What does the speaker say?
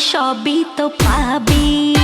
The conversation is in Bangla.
সবই তো পাবি।